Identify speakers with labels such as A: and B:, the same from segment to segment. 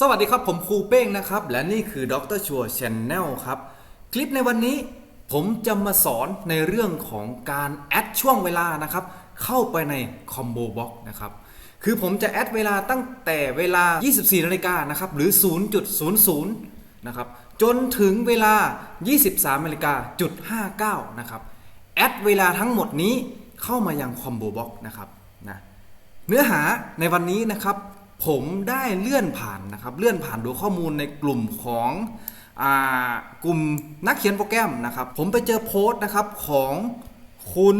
A: สวัสดีครับผมครูเป้งนะครับ และนี่คือดรชัวชแนลครับ คลิปในวันนี้ผมจะมาสอนในเรื่องของการแอดช่วงเวลานะครับ เข้าไปในคอมโบบ็อกนะครับ คือผมจะแอดเวลาตั้งแต่เวลา 24นาฬิกานะครับ หรือ 0.00 นะครับ จนถึงเวลา 23นาฬิกาจุด59นะครับ แอดเวลาทั้งหมดนี้เข้ามายังคอมโบบ็อกนะครับนะเนื้อหาในวันนี้นะครับ ผมได้เลื่อนผ่านนะครับ เลื่อนผ่านดูข้อมูลในกลุ่มของอกลุ่มนักเขียนโปรแกรมนะครับ ผมไปเจอโพสต์นะครับของคุณ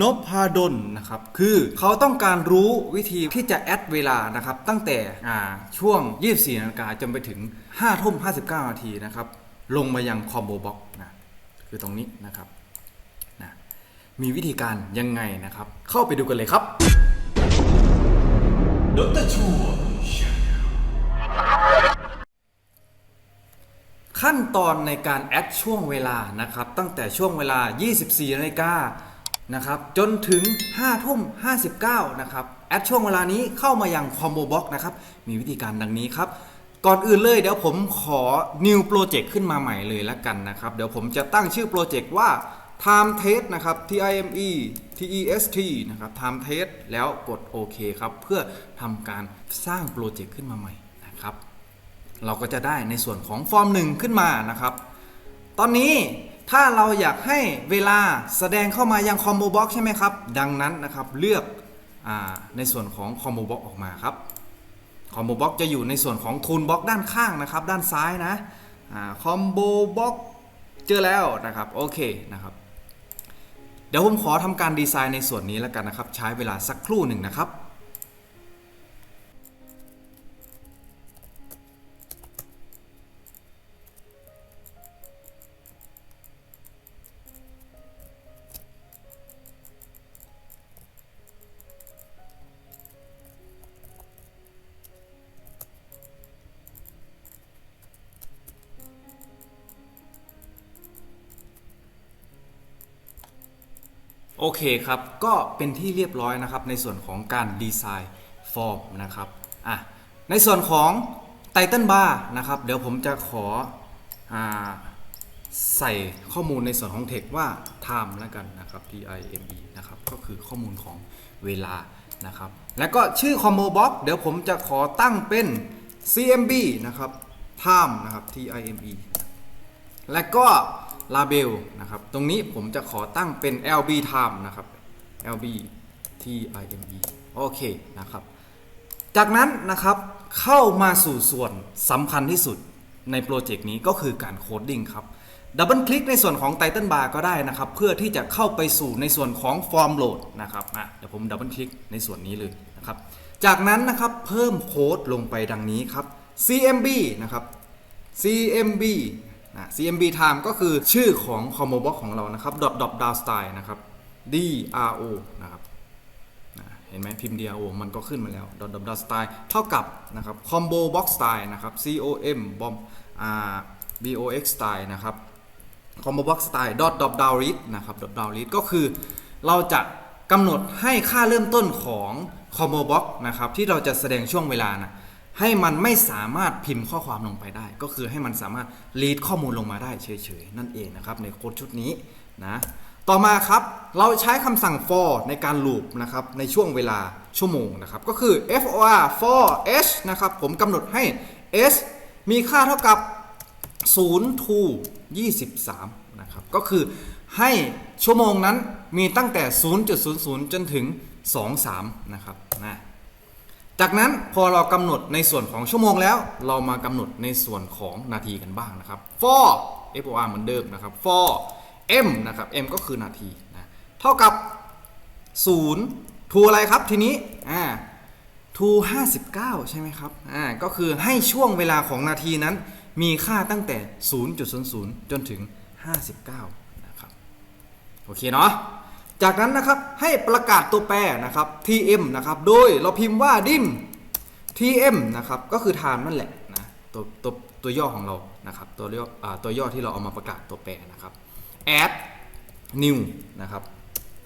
A: นพดลนะครับ คือเขาต้องการรู้วิธีที่จะแอดเวลานะครับ ตั้งแต่อ่าช่วง 24นาฬิกาจนไปถึง5ทุ่ม59 นาทีนะครับ ลงมายังคอมโบบ็อกนะคือตรงนี้นะครับนะมีวิธีการยังไงนะครับ เข้าไปดูกันเลยครับ
B: ดรชัว
A: ขั้นตอนในการแอดช่วงเวลานะครับ ตั้งแต่ช่วงเวลา 24นาฬิกานะครับ จนถึง 5 ทุ่ม 59 นะครับ แอดช่วงเวลานี้เข้ามายังคอมโบบ็อกนะครับ มีวิธีการดังนี้ครับ ก่อนอื่นเลยเดี๋ยวผมขอ new project ขึ้นมาใหม่เลยละกันนะครับ เดี๋ยวผมจะตั้งชื่อโปรเจกต์ว่า time test นะครับ T I M E T E S T นะครับ time test แล้วกดโอเคครับ เพื่อทำการสร้างโปรเจกต์ขึ้นมาใหม่นะครับ เราก็จะได้ในส่วนของฟอร์มหนึ่งขึ้นมานะครับ ตอนนี้ถ้าเราอยากให้เวลาแสดงเข้ามายังคอมโบบ็อกใช่ไหมครับ ดังนั้นนะครับเลือกอในส่วนของคอมโบบ็อกออกมาครับคอมโบบ็อกจะอยู่ในส่วนของทูนบ็อกด้านข้างนะครับ ด้านซ้ายนะคอมโบบ็อกเจอแล้วนะครับ โอเคนะครับ เดี๋ยวผมขอทำการดีไซน์ในส่วนนี้แล้วกันนะครับ ใช้เวลาสักครู่หนึ่งนะครับ โอเคครับ ก็เป็นที่เรียบร้อยนะครับในส่วนของการดีไซน์ฟอร์มนะครับอะในส่วนของไตเติลบาร์นะครับเดี๋ยวผมจะขออใส่ข้อมูลในส่วนของเทคว่า time แล้วกันนะครับ T I M E นะครับก็คือข้อมูลของเวลานะครับแล้วก็ชื่อ combo box เดี๋ยวผมจะขอตั้งเป็น CMB นะครับ time นะครับ T I M E และก็ label นะครับ ตรงนี้ผมจะขอตั้งเป็น lb time นะครับ lb time โอเคนะครับ จากนั้นนะครับเข้ามาสู่ส่วนสำคัญที่สุดในโปรเจกต์นี้ก็คือการโคดดิ้งครับดับเบิลคลิกในส่วนของ Title Bar ก็ได้นะครับ เพื่อที่จะเข้าไปสู่ในส่วนของ Form Load นะครับอะเดี๋ยวผมดับเบิลคลิกในส่วนนี้เลยนะครับ จากนั้นนะครับเพิ่มโค้ดลงไปดังนี้ครับ CMB นะครับ CMB นะ CMB time ก็คือชื่อของ combo box ของเรานะครับ dot dot down style นะครับ DRO นะครับเห็นไหมพิมพ์ DRO มันก็ขึ้นมาแล้ว dot dot down style เท่ากับนะครับ combo box style นะครับ COM bomb อ่า BOX style นะครับ combo box style dot dot down read นะครับ dot down read ก็คือเราจะกำหนดให้ค่าเริ่มต้นของ combo box นะครับที่เราจะแสดงช่วงเวลานะ ให้มันไม่สามารถพิมพ์ข้อความลงไปได้ ก็คือให้มันสามารถ read ข้อมูลลงมาได้เฉยๆนั่นเองนะครับในโค้ดชุดนี้นะต่อมาครับเราใช้คำสั่ง for ในการ loop นะครับในช่วงเวลาชั่วโมงนะครับก็คือ for for h นะครับผมกำหนดให้ s มีค่าเท่ากับ0 to 23นะครับก็คือให้ชั่วโมงนั้นมีตั้งแต่ 0.00 จนถึง 23 นะครับนะ จากนั้นพอเรากำหนดในส่วนของชั่วโมงแล้ว เรามากำหนดในส่วนของนาทีกันบ้างนะครับ for for เหมือนเดิมนะครับ for m นะครับ m ก็คือนาทีนะเท่ากับ0 to อะไรครับทีนี้อ่า to 59 ใช่ไหมครับอ่าก็คือให้ช่วงเวลาของนาทีนั้น มีค่าตั้งแต่ 0.00 จนถึง 59 นะครับ โอเคเนาะ จากนั้นนะครับให้ประกาศตัวแปรนะครับ tm นะครับโดยเราพิมพ์ว่า dim tm นะครับก็คือ time นั่นแหละนะตัวตัวตัวย่อของเรานะครับตัวย่อตัวย่อที่เราเอามาประกาศตัวแปรนะครับ add new นะครับ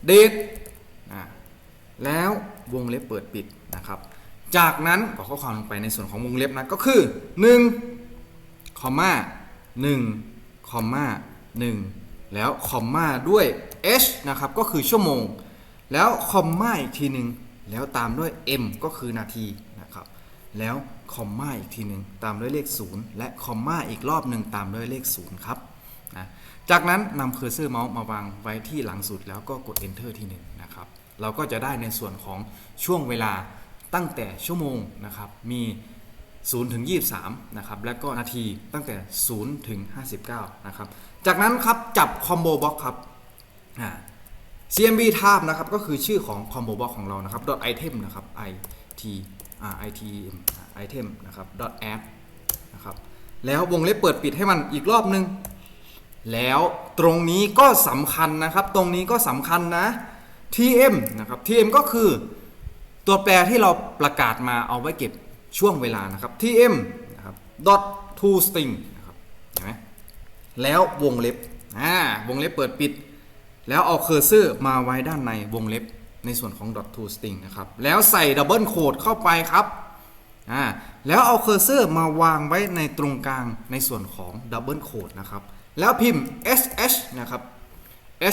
A: date อ่าแล้ววงเล็บเปิดปิดนะครับ จากนั้นกรอกข้อความลงไปในส่วนของวงเล็บนะก็คือ1คอมมา1คอมมา1 แล้วคอมมาด้วย h นะครับก็คือชั่วโมง แล้วคอมมาอีกทีหนึ่งแล้วตามด้วย m ก็คือนาทีนะครับแล้วคอมมาอีกทีหนึ่งตามด้วยเลข 0 และคอมมาอีกรอบหนึ่งตามด้วยเลข 0 ครับนะจากนั้นนำเคอร์เซอร์เมาส์มาวางไว้ที่หลังสุดแล้วก็กด Enter ที่หนึ่งนะครับเราก็จะได้ในส่วนของช่วงเวลาตั้งแต่ชั่วโมงนะครับมี 0ถึง23นะครับและก็นาทีตั้งแต่ 0 ถึง 59นะครับจากนั้นครับจับคอมโบบ็อกครับ CMB time นะครับก็คือชื่อของ combo box ของเรานะครับ .item นะครับ it item item นะครับ .add นะครับแล้ววงเล็บเปิดปิดให้มันอีกรอบนึง แล้วตรงนี้ก็สำคัญนะครับ ตรงนี้ก็สำคัญนะ tm นะครับ tm ก็คือตัวแปรที่เราประกาศมาเอาไว้เก็บ ช่วงเวลานะครับ tm นะครับ dot to string นะครับเห็นไหมแล้ววงเล็บอ่าวงเล็บเปิดปิด แล้วเอาเคอร์เซอร์มาไว้ด้านในวงเล็บในส่วนของ dot to string นะครับ แล้วใส่ดับเบิลโคดเข้าไปครับอ่าแล้วเอาเคอร์เซอร์มาวางไว้ในตรงกลางในส่วนของดับเบิลโคดนะครับ แล้วพิมพ์ sh นะครับ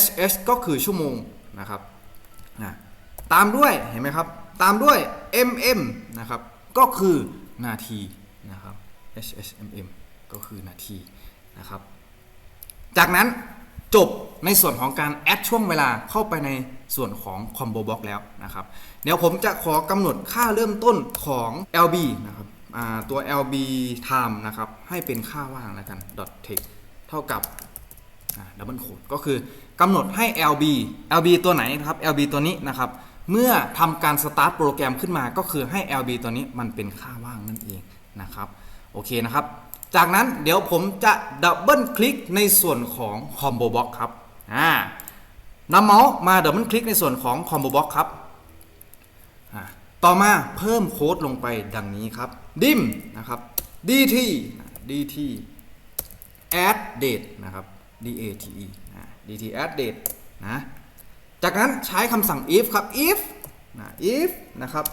A: sh ก็คือชั่วโมงนะครับอ่าตามด้วยเห็นไหมครับ ตามด้วย mm นะครับ ก็คือนาทีนะครับ hsmm ก็คือนาทีนะครับ จากนั้นจบในส่วนของการแอดช่วงเวลาเข้าไปในส่วนของ Combo Box แล้วนะครับ เดี๋ยวผมจะขอกำหนดค่าเริ่มต้นของ LB นะครับตัว LB time นะครับ ให้เป็นค่าว่างแล้วกัน .text เท่ากับดับเบิลโคดก็คือกำหนดให้ LB LB ตัวไหนนะครับ LB ตัวนี้นะครับ เมื่อทำการสตาร์ทโปรแกรมขึ้นมาก็คือให้ LB ตัวนี้มันเป็นค่าว่างนั่นเองนะครับโอเคนะครับ จากนั้นเดี๋ยวผมจะดับเบิลคลิกในส่วนของ Combo Box ครับอ่านำเมาส์มาดับเบิลคลิกในส่วนของ Combo Box ครับต่อมาเพิ่มโค้ดลงไปดังนี้ครับ dim นะครับ dt dt add date นะครับ date dt add date นะ จากนั้นใช้คำสั่ง if ครับ if นะ if นะครับ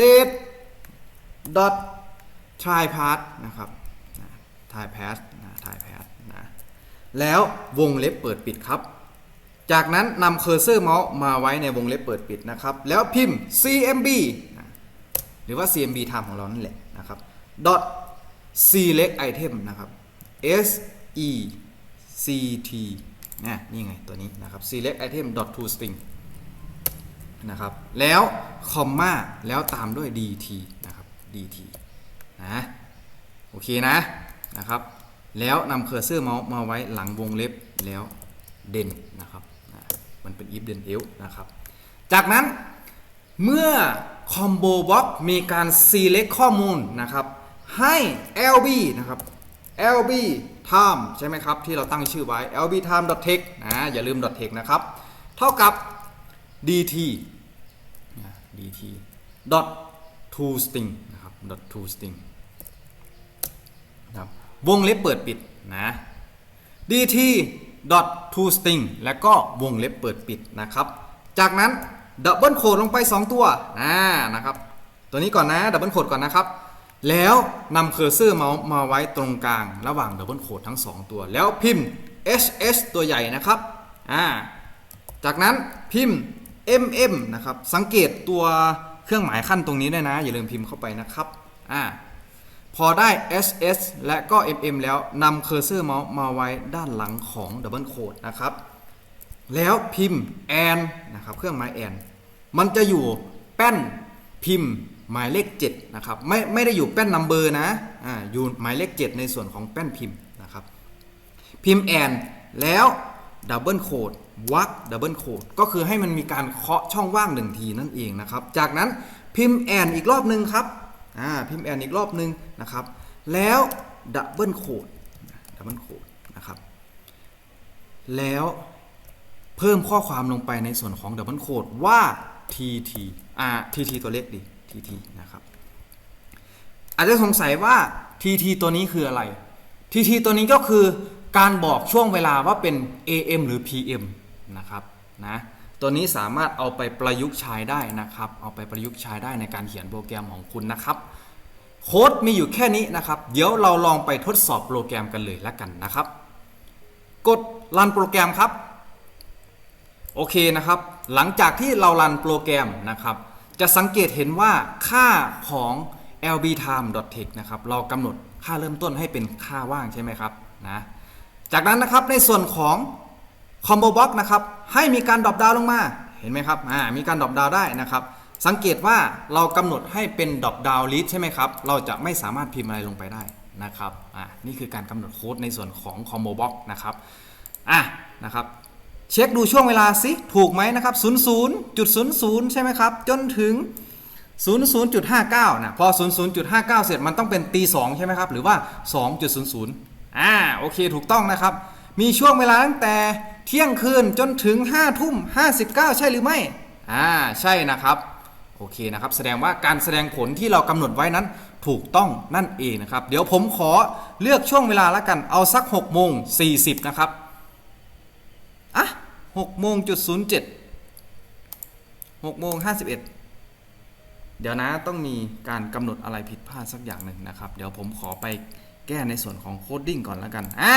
A: date dot try path นะครับนะ try path นะ try path นะแล้ววงเล็บเปิดปิดครับ จากนั้นนำเคอร์เซอร์เมาส์มาไว้ในวงเล็บเปิดปิดนะครับ แล้วพิมพ์ cmb นะหรือว่า cmb time ของเรานั่นแหละนะครับ dot select item นะครับ s e c t นะนี่ไงตัวนี้นะครับ select item dot to string นะครับ แล้วคอมมาแล้วตามด้วย dt นะครับ dt นะโอเคนะนะครับ แล้วนำเคอร์เซอร์เมาส์มาไว้หลังวงเล็บแล้วเด่นนะครับนะมันเป็น if then else นะครับ จากนั้นเมื่อ combo box มีการ select ข้อมูลนะครับ ให้ lb นะครับ lb time ใช่ไหมครับ ที่เราตั้งชื่อไว้ lb time text นะอย่าลืม text นะครับ เท่ากับ dt dt dot to string นะครับ dot to string นะครับวงเล็บเปิดปิดนะ dt dot to string แล้วก็วงเล็บเปิดปิดนะครับ จากนั้นดับเบิลโคดลงไป 2 ตัวนะนะครับ ตัวนี้ก่อนนะดับเบิลโคดก่อนนะครับ แล้วนำเคอร์เซอร์เมาส์มาไว้ตรงกลางระหว่างดับเบิลโคดทั้ง 2 ตัว แล้วพิมพ์ sh ตัวใหญ่นะครับอ่าจากนั้นพิมพ์ mm นะครับ สังเกตตัวเครื่องหมายขั้นตรงนี้ด้วยนะ อย่าลืมพิมพ์เข้าไปนะครับอ่าพอได้ SS และก็ MM แล้วนำเคอร์เซอร์เมาส์มาไว้ด้านหลังของดับเบิลโคดนะครับ แล้วพิมพ์ and นะครับ เครื่องหมาย and มันจะอยู่แป้นพิมพ์ หมายเลข7นะครับไม่ไม่ได้อยู่แป้นนัมเบอร์นะอ่าอยู่หมายเลข 7 ในส่วนของแป้นพิมพ์นะครับพิมพ์ and แล้วดับเบิลโคดวักดับเบิลโคดก็คือให้มันมีการเคาะช่องว่างหนึ่งทีนั่นเองนะครับจากนั้นพิมพ์ and อีกรอบหนึ่งครับอ่าพิมพ์ and อีกรอบหนึ่งนะครับแล้วดับเบิลโคดดับเบิลโคดนะครับแล้วเพิ่มข้อความลงไปในส่วนของดับเบิลโคดว่า tt อ่า tt ตัวเล็กดิ tt นะครับ อาจจะสงสัยว่า tt ตัวนี้คืออะไร tt ตัวนี้ก็คือการบอกช่วงเวลาว่าเป็น am หรือ pm นะครับนะตัวนี้สามารถเอาไปประยุกต์ใช้ได้นะครับ เอาไปประยุกต์ใช้ได้ในการเขียนโปรแกรมของคุณนะครับ โค้ดมีอยู่แค่นี้นะครับ เดี๋ยวเราลองไปทดสอบโปรแกรมกันเลยละกันนะครับ กดรันโปรแกรมครับ โอเคนะครับ หลังจากที่เรารันโปรแกรมนะครับ จะสังเกตเห็นว่าค่าของ lbtime.text นะครับเรากำหนดค่าเริ่มต้นให้เป็นค่าว่างใช่ไหมครับนะจากนั้นนะครับในส่วนของ combo box นะครับให้มีการดรอปดาวลงมาเห็นไหมครับอ่ามีการดรอปดาวได้นะครับ สังเกตว่าเรากำหนดให้เป็นดรอปดาวลิสใช่ไหมครับ เราจะไม่สามารถพิมพ์อะไรลงไปได้นะครับอ่านี่คือการกำหนดโค้ดในส่วนของ combo box นะครับอะนะครับ เช็คดูช่วงเวลาสิถูกไหมนะครับ 00.00 ใช่ไหมครับ จนถึง 00.59 นะ พอ 00.59 เสร็จมันต้องเป็นตี2ใช่ไหมครับ หรือว่า 2.00 อ่า โอเค ถูกต้องนะครับ มีช่วงเวลาตั้งแต่เที่ยงคืนจนถึง 5 ทุ่ม 59 ใช่หรือไม่ อ่า ใช่นะครับ โอเคนะครับ แสดงว่าการแสดงผลที่เรากำหนดไว้นั้นถูกต้องนั่นเองนะครับ เดี๋ยวผมขอเลือกช่วงเวลาล้วกัน เอาสัก6โมง40 นะครับ 6โมงจุด07 6โมง51เดี๋ยวนะต้องมีการกำหนดอะไรผิดพลาดสักอย่างหนึ่งนะครับ เดี๋ยวผมขอไปแก้ในส่วนของโคดดิ้งก่อนแล้วกันอ่า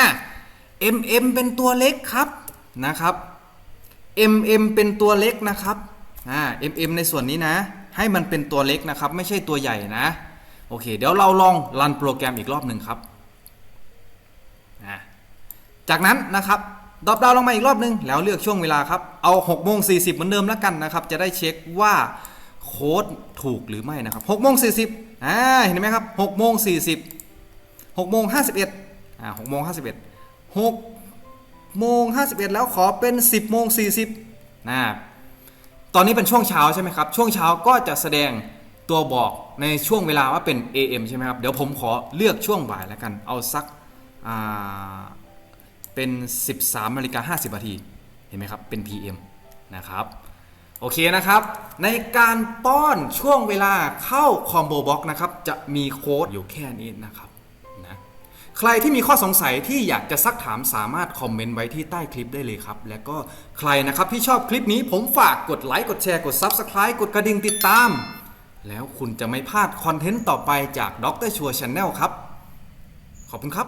A: mm เป็นตัวเล็กครับนะครับ mm เป็นตัวเล็กนะครับอ่า mm ในส่วนนี้นะ ให้มันเป็นตัวเล็กนะครับ ไม่ใช่ตัวใหญ่นะ โอเค เดี๋ยวเราลองรันโปรแกรมอีกรอบหนึ่งครับอ่าจากนั้นนะครับ ดรอปดาวลงมาอีกรอบนึง แล้วเลือกช่วงเวลาครับ เอา6โมง40 เหมือนเดิมแล้วกันนะครับ จะได้เช็คว่าโค้ดถูกหรือไม่นะครับ6โมง40อ่าเห็นไหมครับ6โมง40 6โมง51อ่า6โมง51 6โมง51 แล้วขอเป็น 10โมง40นะตอนนี้เป็นช่วงเช้าใช่ไหมครับ ช่วงเช้าก็จะแสดงตัวบอกในช่วงเวลาว่าเป็น AM ใช่ไหมครับ เดี๋ยวผมขอเลือกช่วงบ่ายแล้วกัน เอาสักอ่า เป็น 13นาฬิกา50นาทีเห็นไหมครับเป็น PM นะครับโอเคนะครับ ในการป้อนช่วงเวลาเข้าคอมโบบ็อกนะครับ จะมีโค้ดอยู่แค่นี้นะครับนะใครที่มีข้อสงสัยที่อยากจะซักถามสามารถคอมเมนต์ไว้ที่ใต้คลิปได้เลยครับ และก็ใครนะครับที่ชอบคลิปนี้ผมฝากกดไลค์กดแชร์กด Subscribe กดกระดิ่งติดตาม แล้วคุณจะไม่พลาดคอนเทนต์ต่อไปจากดรชัวร์ชาแนลครับ ขอบคุณครับ